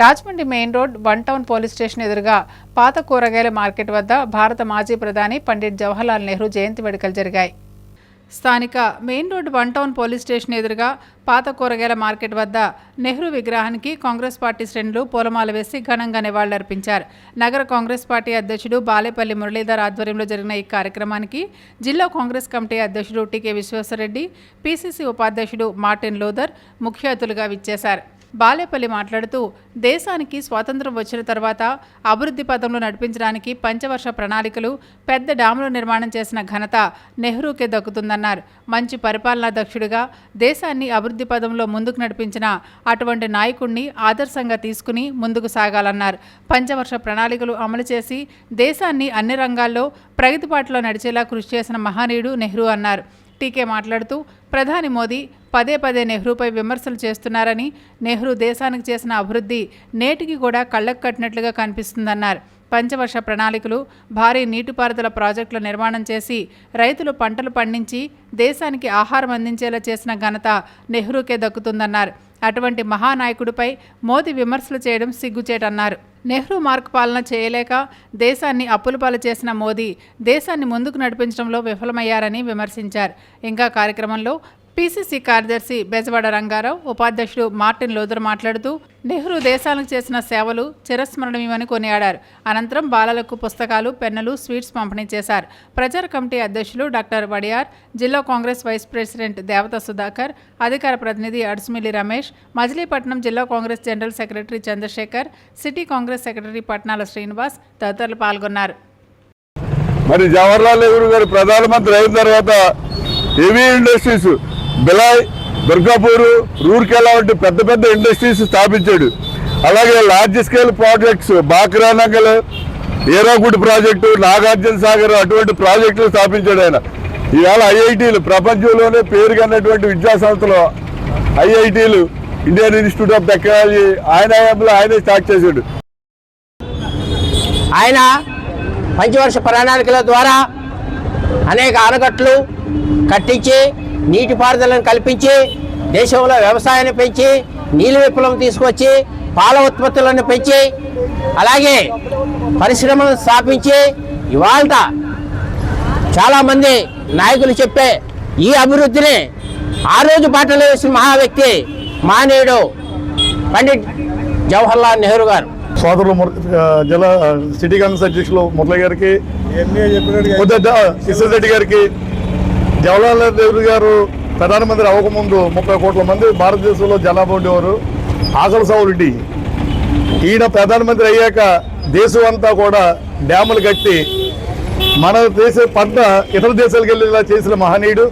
Rajahmundry main road one town police station ఎదురుగా పాత కూరగాయల మార్కెట్ వద్ద భారత మాజీ ప్రధాని పండిట్ జవహర్లాల్ నెహ్రూ జయంతి వేడుకలు జరిగాయి. స్థానిక main road one town police station ఎదురుగా పాత కూరగాయల మార్కెట్ వద్ద నెహ్రూ విగ్రహానికి కాంగ్రెస్ పార్టీ శ్రేణులు పూలమాల వేసి ఘనంగా నివాళులర్పించారు. నగర కాంగ్రెస్ పార్టీ అధ్యక్షుడు బాలేపల్లి మురళీధర్ ఆధ్వర్యంలో జరిగిన ఈ కార్యక్రమానికి జిల్లా కాంగ్రెస్ కమిటీ అధ్యక్షుడు టీకే విశ్వేశ్వరరెడ్డి పీసీసీ ఉపాధ్యక్షుడు మార్టిన్ లోదర్ ముఖ్య అతిథులుగా విచ్చేశారు. బాలేపల్లి మాట్లాడుతూ దేశానికి స్వాతంత్రం వచ్చిన తర్వాత అభివృద్ధి పథంలో నడిపించడానికి పంచవర్ష ప్రణాళికలు పెద్ద డ్యాముల నిర్మాణం చేసిన ఘనత నెహ్రూకే దక్కుతుందన్నారు. మంచి పరిపాలనా దక్షుడిగా దేశాన్ని అభివృద్ధి పదంలో ముందుకు నడిపించిన అటువంటి నాయకుడిని ఆదర్శంగా తీసుకుని ముందుకు సాగాలన్నారు. పంచవర్ష ప్రణాళికలు అమలు చేసి దేశాన్ని అన్ని రంగాల్లో ప్రగతిపాట్లో నడిచేలా కృషి చేసిన మహనీయుడు నెహ్రూ అన్నారు. టీకే మాట్లాడుతూ ప్రధాని మోదీ పదే పదే నెహ్రూపై విమర్శలు చేస్తున్నారని నెహ్రూ దేశానికి చేసిన అభివృద్ధి నేటికి కూడా కళ్ళకు కట్టినట్లుగా కనిపిస్తుందన్నారు. పంచవర్ష ప్రణాళికలు భారీ నీటిపారుదల ప్రాజెక్టుల నిర్మాణం చేసి రైతులు పంటలు పండించి దేశానికి ఆహారం అందించేలా చేసిన ఘనత నెహ్రూకే దక్కుతుందన్నారు. అటువంటి మహానాయకుడిపై మోదీ విమర్శలు చేయడం సిగ్గుచేటన్నారు. నెహ్రూ మార్క్ పాలన చేయలేక దేశాన్ని అప్పుల పాలు చేసిన మోదీ దేశాన్ని ముందుకు నడిపించడంలో విఫలమయ్యారని విమర్శించారు. ఇంకా కార్యక్రమంలో పీసీసీ కార్యదర్శి బెజవాడ రంగారావు ఉపాధ్యక్షుడు మార్టిన్ లోదర్ మాట్లాడుతూ నెహ్రూ దేశాలకు చేసిన సేవలు చిరస్మరణీయమని కొనియాడారు. అనంతరం బాలలకు పుస్తకాలు పెన్నులు స్వీట్స్ పంపిణీ చేశారు. ప్రచార కమిటీ అధ్యక్షులు డాక్టర్ వడియార్ జిల్లా కాంగ్రెస్ వైస్ ప్రెసిడెంట్ దేవత సుధాకర్ అధికార ప్రతినిధి అడుసుమిలి రమేష్ మజిలీపట్నం జిల్లా Congress general secretary Chandrasekhar city Congress secretary Patnala Srinivas తదితరులు పాల్గొన్నారు. మరి జవహర్లాల్ నెహ్రూ గారు ప్రధానమంత్రి అయిన తర్వాత హెవీ ఇండస్ట్రీస్ బిలాయ్ దుర్గాపూర్ రూర్కెలా వంటి పెద్ద పెద్ద ఇండస్ట్రీస్ స్థాపించాడు. అలాగే లార్జ్ స్కేల్ ప్రాజెక్ట్స్ బాక్రానగల్ ఏరాగుడ్ ప్రాజెక్టు నాగార్జున సాగర్ అటువంటి ప్రాజెక్టులు స్థాపించాడు ఆయన. ఇవాళ ఐఐటీలు ప్రపంచంలోనే పేరుగన్నటువంటి విద్యా విద్యాసంస్థలు ఐఐటీలు ఇండియన్ ఇన్స్టిట్యూట్ ఆఫ్ టెక్నాలజీ ఆయన హయాంలో ఆయనే స్టార్ట్ చేశాడు. ఆయన పంచవర్ష ప్రణాళికల ద్వారా అనేక ఆనకట్లు కట్టించి నీటిపారుదలను కల్పించి దేశంలో వ్యవసాయాన్ని పెంచి నీళ్ళ విప్లవం తీసుకొచ్చి పాల ఉత్పత్తులను పెంచి అలాగే పరిశ్రమలను స్థాపించి ఇవాళ చాలామంది నాయకులు చెప్పే ఈ అభివృద్ధిని ఆ రోజు బాటలో వేసిన మహా వ్యక్తి మానేయుడు పండిట్ జవహర్లాల్ నెహ్రూ గారు. సోదరులు జిల్లా సిటీ కాంగ్రెస్ అధ్యక్షులు మురళి గారికి కిషన్ రెడ్డి గారికి జవహర్లాల్ నెహ్రూ గారు ప్రధానమంత్రి అవ్వకముందు ముప్పై కోట్ల మంది భారతదేశంలో జనాభా ఉండేవారు. ఆకలి సాగులుండి ఈయన ప్రధానమంత్రి అయ్యాక దేశం అంతా కూడా డ్యాములు కట్టి మన దేశ పంట ఇతర దేశాలకు వెళ్ళేలా చేసిన మహనీయుడు.